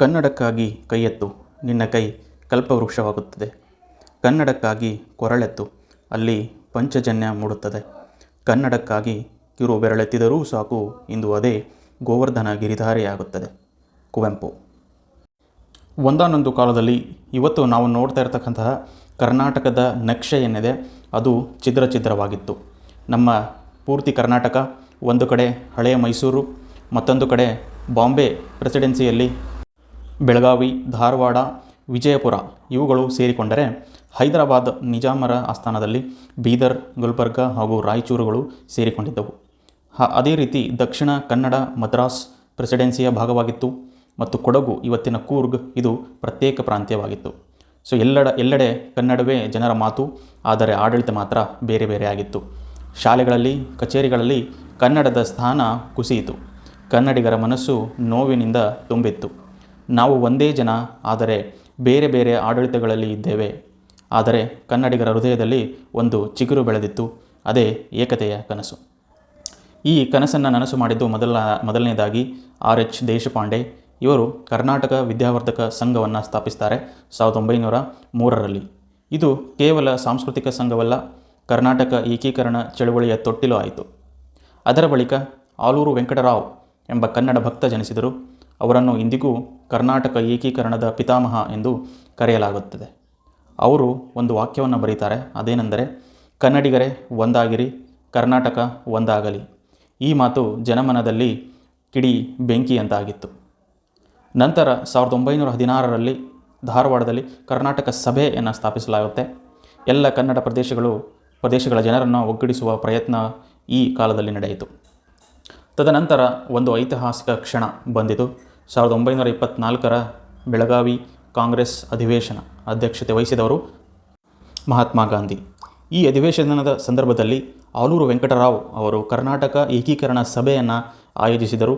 ಕನ್ನಡಕ್ಕಾಗಿ ಕೈಯೆತ್ತು. ನಿನ್ನ ಕೈ ಕಲ್ಪವೃಕ್ಷವಾಗುತ್ತದೆ. ಕನ್ನಡಕ್ಕಾಗಿ ಕೊರಳೆತ್ತು. ಅಲ್ಲಿ ಪಂಚಜನ್ಯ ಮೂಡುತ್ತದೆ. ಕನ್ನಡಕ್ಕಾಗಿ ಕಿರು ಬೆರಳೆತ್ತಿದರೂ ಸಾಕು. ಇಂದು ಅದೇ ಗೋವರ್ಧನ ಗಿರಿಧಾರೆಯಾಗುತ್ತದೆ ಕುವೆಂಪು. ಒಂದಾನೊಂದು ಕಾಲದಲ್ಲಿ ಇವತ್ತು ನಾವು ನೋಡ್ತಾ ಇರತಕ್ಕಂತಹ ಕರ್ನಾಟಕದ ನಕ್ಷೆ ಏನಿದೆ, ಅದು ಛಿದ್ರ ಛಿದ್ರವಾಗಿತ್ತು. ನಮ್ಮ ಪೂರ್ತಿ ಕರ್ನಾಟಕ ಒಂದು ಕಡೆ ಹಳೆಯ ಮೈಸೂರು, ಮತ್ತೊಂದು ಕಡೆ ಬಾಂಬೆ ಪ್ರೆಸಿಡೆನ್ಸಿಯಲ್ಲಿ ಬೆಳಗಾವಿ, ಧಾರವಾಡ, ವಿಜಯಪುರ ಇವುಗಳು ಸೇರಿಕೊಂಡರೆ ಹೈದರಾಬಾದ್, ನಿಜಾಮರ ಆಸ್ಥಾನದಲ್ಲಿ ಬೀದರ್, ಗುಲ್ಬರ್ಗ ಹಾಗೂ ರಾಯಚೂರುಗಳು ಸೇರಿಕೊಂಡಿದ್ದವು. ಅದೇ ರೀತಿ ದಕ್ಷಿಣ ಕನ್ನಡ ಮದ್ರಾಸ್ ಪ್ರೆಸಿಡೆನ್ಸಿಯ ಭಾಗವಾಗಿತ್ತು ಮತ್ತು ಕೊಡಗು ಇವತ್ತಿನ ಕೂರ್ಗ್ ಇದು ಪ್ರತ್ಯೇಕ ಪ್ರಾಂತ್ಯವಾಗಿತ್ತು. ಸೊ, ಎಲ್ಲಡ, ಎಲ್ಲೆಡೆ ಕನ್ನಡವೇ ಜನರ ಮಾತು, ಆದರೆ ಆಡಳಿತ ಮಾತ್ರ ಬೇರೆ ಬೇರೆ ಆಗಿತ್ತು. ಶಾಲೆಗಳಲ್ಲಿ, ಕಚೇರಿಗಳಲ್ಲಿ ಕನ್ನಡದ ಸ್ಥಾನ ಕುಸಿಯಿತು. ಕನ್ನಡಿಗರ ಮನಸ್ಸು ನೋವಿನಿಂದ ತುಂಬಿತ್ತು. ನಾವು ಒಂದೇ ಜನ, ಆದರೆ ಬೇರೆ ಬೇರೆ ಆಡಳಿತಗಳಲ್ಲಿ ಇದ್ದೇವೆ. ಆದರೆ ಕನ್ನಡಿಗರ ಹೃದಯದಲ್ಲಿ ಒಂದು ಚಿಗುರು ಬೆಳೆದಿತ್ತು, ಅದೇ ಏಕತೆಯ ಕನಸು. ಈ ಕನಸನ್ನು ನನಸು ಮಾಡಿದ್ದು ಮೊದಲ, ಮೊದಲನೇದಾಗಿ ಆರ್ ಎಚ್ ದೇಶಪಾಂಡೆ. ಇವರು ಕರ್ನಾಟಕ ವಿದ್ಯಾವರ್ಧಕ ಸಂಘವನ್ನು ಸ್ಥಾಪಿಸ್ತಾರೆ ಸಾವಿರದ ಒಂಬೈನೂರ ಮೂರರಲ್ಲಿ. ಇದು ಕೇವಲ ಸಾಂಸ್ಕೃತಿಕ ಸಂಘವಲ್ಲ, ಕರ್ನಾಟಕ ಏಕೀಕರಣ ಚಳುವಳಿಯ ತೊಟ್ಟಿಲು ಆಯಿತು. ಅದರ ಬಳಿಕ ಆಲೂರು ವೆಂಕಟರಾವ್ ಎಂಬ ಕನ್ನಡ ಭಕ್ತ ಜನಿಸಿದರು. ಅವರನ್ನು ಇಂದಿಗೂ ಕರ್ನಾಟಕ ಏಕೀಕರಣದ ಪಿತಾಮಹ ಎಂದು ಕರೆಯಲಾಗುತ್ತದೆ. ಅವರು ಒಂದು ವಾಕ್ಯವನ್ನು ಬರೀತಾರೆ. ಅದೇನೆಂದರೆ, ಕನ್ನಡಿಗರೇ, ಒಂದಾಗಿರಿ, ಕರ್ನಾಟಕ ಒಂದಾಗಲಿ. ಈ ಮಾತು ಜನಮನದಲ್ಲಿ ಕಿಡಿ ಬೆಂಕಿಯಂತಾಗಿತ್ತು ನಂತರ ಸಾವಿರದ ಒಂಬೈನೂರ ಹದಿನಾರರಲ್ಲಿ ಧಾರವಾಡದಲ್ಲಿ ಕರ್ನಾಟಕ ಸಭೆಯನ್ನು ಸ್ಥಾಪಿಸಲಾಗುತ್ತೆ. ಎಲ್ಲ ಕನ್ನಡ ಪ್ರದೇಶಗಳು, ಪ್ರದೇಶಗಳ ಜನರನ್ನು ಒಗ್ಗೂಡಿಸುವ ಪ್ರಯತ್ನ ಈ ಕಾಲದಲ್ಲಿ ನಡೆಯಿತು. ತದನಂತರ ಒಂದು ಐತಿಹಾಸಿಕ ಕ್ಷಣ ಬಂದಿತು. ಸಾವಿರದ ಒಂಬೈನೂರ ಇಪ್ಪತ್ತ್ನಾಲ್ಕರ ಬೆಳಗಾವಿ ಕಾಂಗ್ರೆಸ್ ಅಧಿವೇಶನ ಅಧ್ಯಕ್ಷತೆ ವಹಿಸಿದವರು ಮಹಾತ್ಮ ಗಾಂಧಿ. ಈ ಅಧಿವೇಶನದ ಸಂದರ್ಭದಲ್ಲಿ ಆಲೂರು ವೆಂಕಟರಾವ್ ಅವರು ಕರ್ನಾಟಕ ಏಕೀಕರಣ ಸಭೆಯನ್ನು ಆಯೋಜಿಸಿದರು.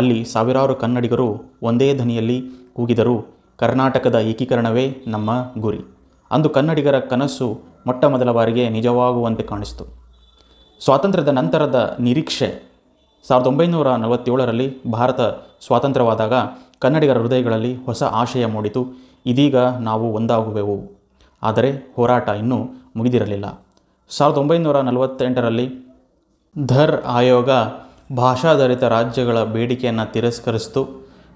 ಅಲ್ಲಿ ಸಾವಿರಾರು ಕನ್ನಡಿಗರು ಒಂದೇ ಧ್ವನಿಯಲ್ಲಿ ಕೂಗಿದರು, ಕರ್ನಾಟಕದ ಏಕೀಕರಣವೇ ನಮ್ಮ ಗುರಿ ಅಂದು ಕನ್ನಡಿಗರ ಕನಸು ಮೊಟ್ಟ ಮೊದಲ ಬಾರಿಗೆ ನಿಜವಾಗುವಂತೆ ಕಾಣಿಸಿತು. ಸ್ವಾತಂತ್ರ್ಯದ ನಂತರದ ನಿರೀಕ್ಷೆ ಸಾವಿರದ ಒಂಬೈನೂರ ನಲವತ್ತೇಳರಲ್ಲಿ ಭಾರತ ಸ್ವಾತಂತ್ರ್ಯವಾದಾಗ ಕನ್ನಡಿಗರ ಹೃದಯಗಳಲ್ಲಿ ಹೊಸ ಆಶಯ ಮೂಡಿತು. ಇದೀಗ ನಾವು ಒಂದಾಗುವೆವು. ಆದರೆ ಹೋರಾಟ ಇನ್ನೂ ಮುಗಿದಿರಲಿಲ್ಲ. ಸಾವಿರದ ಒಂಬೈನೂರ ನಲವತ್ತೆಂಟರಲ್ಲಿ ಧರ್ ಆಯೋಗ ಭಾಷಾಧಾರಿತ ರಾಜ್ಯಗಳ ಬೇಡಿಕೆಯನ್ನು ತಿರಸ್ಕರಿಸಿತು.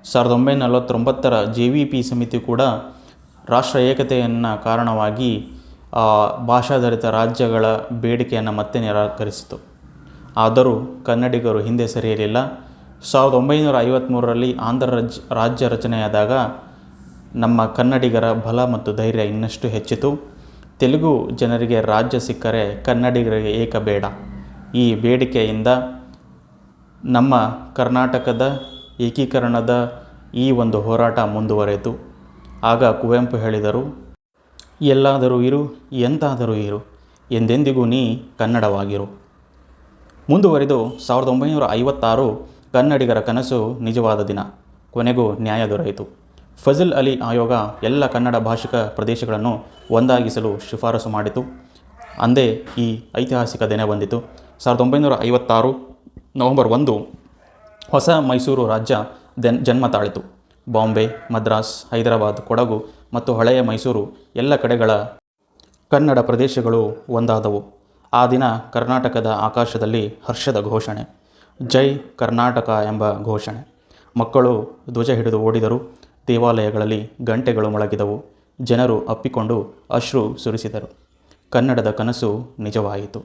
ಸಾವಿರದ ಒಂಬೈನೂರ ನಲವತ್ತೊಂಬತ್ತರ ಜೆ ವಿ ಪಿ ಸಮಿತಿ ಕೂಡ ರಾಷ್ಟ್ರ ಏಕತೆಯನ್ನು ಕಾರಣವಾಗಿ ಭಾಷಾಧಾರಿತ ರಾಜ್ಯಗಳ ಬೇಡಿಕೆಯನ್ನು ಮತ್ತೆ ನಿರಾಕರಿಸಿತು. ಆದರೂ ಕನ್ನಡಿಗರು ಹಿಂದೆ ಸರಿಯಲಿಲ್ಲ. ಸಾವಿರದ ಒಂಬೈನೂರ ಐವತ್ತ್ಮೂರರಲ್ಲಿ ಆಂಧ್ರ ರಾಜ್ಯ ರಾಜ್ಯ ರಚನೆಯಾದಾಗ ನಮ್ಮ ಕನ್ನಡಿಗರ ಬಲ ಮತ್ತು ಧೈರ್ಯ ಇನ್ನಷ್ಟು ಹೆಚ್ಚಿತು. ತೆಲುಗು ಜನರಿಗೆ ರಾಜ್ಯ ಸಿಕ್ಕರೆ ಕನ್ನಡಿಗರಿಗೆ ಏಕ ಬೇಡ. ಈ ಬೇಡಿಕೆಯಿಂದ ನಮ್ಮ ಕರ್ನಾಟಕದ ಏಕೀಕರಣದ ಈ ಒಂದು ಹೋರಾಟ ಮುಂದುವರೆಯಿತು. ಆಗ ಕುವೆಂಪು ಹೇಳಿದರು, ಎಲ್ಲಾದರೂ ಇರು, ಎಂತಾದರೂ ಇರು, ಎಂದೆಂದಿಗೂ ನೀ ಕನ್ನಡವಾಗಿರು. ಮುಂದುವರಿದು ಸಾವಿರದ ಒಂಬೈನೂರ ಐವತ್ತಾರು ಕನ್ನಡಿಗರ ಕನಸು ನಿಜವಾದ ದಿನ. ಕೊನೆಗೂ ನ್ಯಾಯ ದೊರೆಯಿತು. ಫಜಲ್ ಅಲಿ ಆಯೋಗ ಎಲ್ಲ ಕನ್ನಡ ಭಾಷಿಕ ಪ್ರದೇಶಗಳನ್ನು ಒಂದಾಗಿಸಲು ಶಿಫಾರಸು ಮಾಡಿತು. ಅಂದೇ ಈ ಐತಿಹಾಸಿಕ ದಿನ ಬಂದಿತು. ಸಾವಿರದ ಒಂಬೈನೂರ ಐವತ್ತಾರು ನವೆಂಬರ್ ಒಂದು ಹೊಸ ಮೈಸೂರು ರಾಜ್ಯ ದೆನ್ ಜನ್ಮ ತಾಳಿತು. ಬಾಂಬೆ, ಮದ್ರಾಸ್, ಹೈದರಾಬಾದ್, ಕೊಡಗು ಮತ್ತು ಹಳೆಯ ಮೈಸೂರು ಎಲ್ಲ ಕಡೆಗಳ ಕನ್ನಡ ಪ್ರದೇಶಗಳು ಒಂದಾದವು. ಆ ದಿನ ಕರ್ನಾಟಕದ ಆಕಾಶದಲ್ಲಿ ಹರ್ಷದ ಘೋಷಣೆ. ಜೈ ಕರ್ನಾಟಕ ಎಂಬ ಘೋಷಣೆ. ಮಕ್ಕಳು ಧ್ವಜ ಹಿಡಿದು ಓಡಿದರು ದೇವಾಲಯಗಳಲ್ಲಿ ಗಂಟೆಗಳು ಮೊಳಗಿದವು. ಜನರು ಅಪ್ಪಿಕೊಂಡು ಅಶ್ರು ಸುರಿಸಿದರು. ಕನ್ನಡದ ಕನಸು ನಿಜವಾಯಿತು.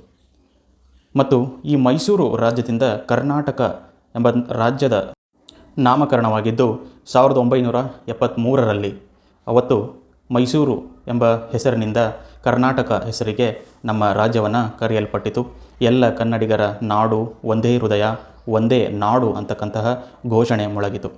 ಮತ್ತು ಈ ಮೈಸೂರು ರಾಜ್ಯದಿಂದ ಕರ್ನಾಟಕ ಎಂಬ ರಾಜ್ಯದ ನಾಮಕರಣವಾಗಿದ್ದು ಸಾವಿರದ ಒಂಬೈನೂರ ಎಪ್ಪತ್ತ್ಮೂರರಲ್ಲಿ ಅವತ್ತು ಮೈಸೂರು ಎಂಬ ಹೆಸರಿನಿಂದ ಕರ್ನಾಟಕ ಹೆಸರಿಗೆ ನಮ್ಮ ರಾಜ್ಯವನ್ನು ಕರೆಯಲ್ಪಟ್ಟಿತು. ಎಲ್ಲ ಕನ್ನಡಿಗರ ನಾಡು ಒಂದೇ ಹೃದಯ, ಒಂದೇ ನಾಡು ಅಂತಕ್ಕಂತಹ ಘೋಷಣೆ ಮೊಳಗಿತು.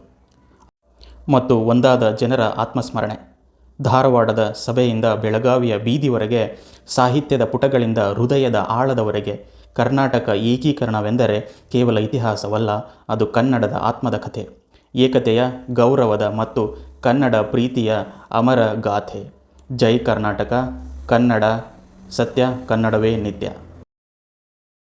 ಮತ್ತು ಒಂದಾದ ಜನರ ಆತ್ಮಸ್ಮರಣೆ. ಧಾರವಾಡದ ಸಭೆಯಿಂದ ಬೆಳಗಾವಿಯ ಬೀದಿವರೆಗೆ, ಸಾಹಿತ್ಯದ ಪುಟಗಳಿಂದ ಹೃದಯದ ಆಳದವರೆಗೆ, ಕರ್ನಾಟಕ ಏಕೀಕರಣವೆಂದರೆ ಕೇವಲ ಇತಿಹಾಸವಲ್ಲ, ಅದು ಕನ್ನಡದ ಆತ್ಮದ ಕಥೆ. ಏಕತೆಯ, ಗೌರವದ ಮತ್ತು ಕನ್ನಡ ಪ್ರೀತಿಯ ಅಮರ ಗಾಥೆ. ಜೈ ಕರ್ನಾಟಕ, ಕನ್ನಡ ಸತ್ಯ, ಕನ್ನಡವೇ ನಿತ್ಯ.